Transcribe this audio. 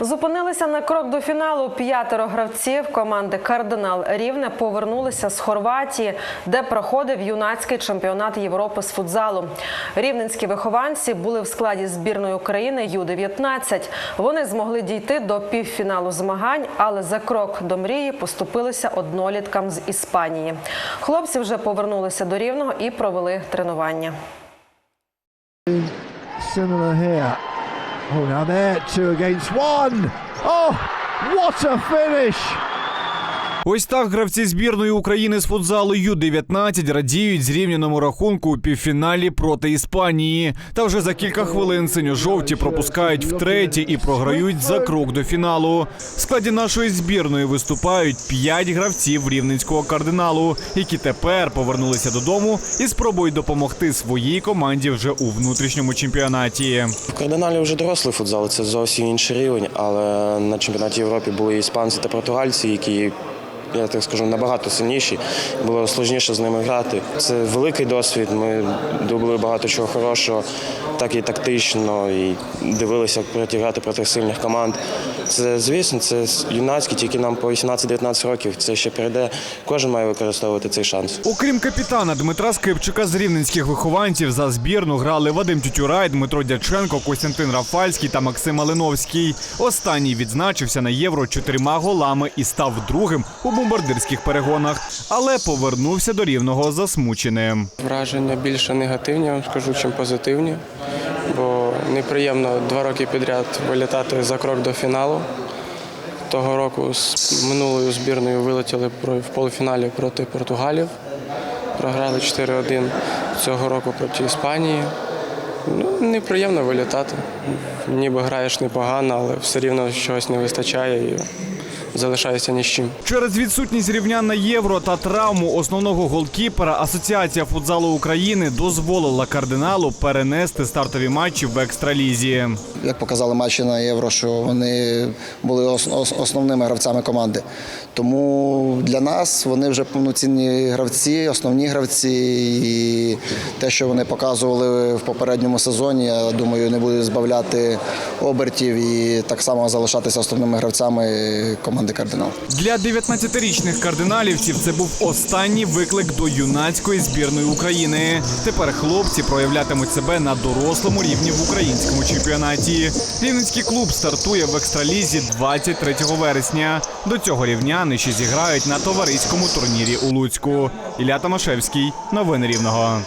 Зупинилися на крок до фіналу. П'ятеро гравців команди Кардинал Рівне повернулися з Хорватії, де проходив юнацький чемпіонат Європи з футзалу. Рівненські вихованці були в складі збірної України Ю-19. Вони змогли дійти до півфіналу змагань, але за крок до мрії поступилися одноліткам з Іспанії. Хлопці вже повернулися до Рівного і провели тренування. Oh, now they're two against one. Oh, what a finish! Ось так гравці збірної України з футзалу Ю-19 радіють зрівняному рахунку у півфіналі проти Іспанії. Та вже за кілька хвилин синьо-жовті пропускають втретє і програють за крок до фіналу. В складі нашої збірної виступають п'ять гравців рівненського кардиналу, які тепер повернулися додому і спробують допомогти своїй команді вже у внутрішньому чемпіонаті. Кардиналі вже дорослий футзал, це зовсім інший рівень, але на чемпіонаті Європи були іспанці та португальці, які, я так скажу, набагато сильніші. Було сложніше з ними грати. Це великий досвід. Ми добули багато чого хорошого, так і тактично, і дивилися, як грати проти сильних команд. Це, звісно, це юнацькі, тільки нам по 18-19 років. Це ще перейде. Кожен має використовувати цей шанс. Окрім капітана Дмитра Скипчика з рівненських вихованців за збірну грали Вадим Тютюрай, Дмитро Дяченко, Костянтин Рафальський та Максим Малиновський. Останній відзначився на євро чотирма голами і став другим у бомбардирських перегонах, але повернувся до рівного засмученим. Враження більше негативні, я вам скажу, чим позитивні. Бо неприємно два роки підряд вилітати за крок до фіналу. Того року з минулою збірною вилетіли в полуфіналі проти Португалів. Програли 4-1 цього року проти Іспанії. Ну, неприємно вилітати. Ніби граєш непогано, але все рівно чогось не вистачає і залишаєшся ні з чим. Через відсутність рівнян на євро та травму основного голкіпера Асоціація футзалу України дозволила кардиналу перенести стартові матчі в екстралізі. як показали матчі на євро, що вони були ос- ос- основними гравцями команди. Тому для нас вони вже повноцінні гравці, основні гравці. І те, що вони показували в попередньому сезоні, я думаю, не буде збавляти обертів і так само залишатися основними гравцями команди Кардинал. Для 19-річних кардиналівців це був останній виклик до юнацької збірної України. Тепер хлопці проявлятимуть себе на дорослому рівні в українському чемпіонаті. Рівненський клуб стартує в екстралізі 23 вересня. До цього рівняни ще зіграють на товариському турнірі у Луцьку. Ілля Томашевський, новини рівного.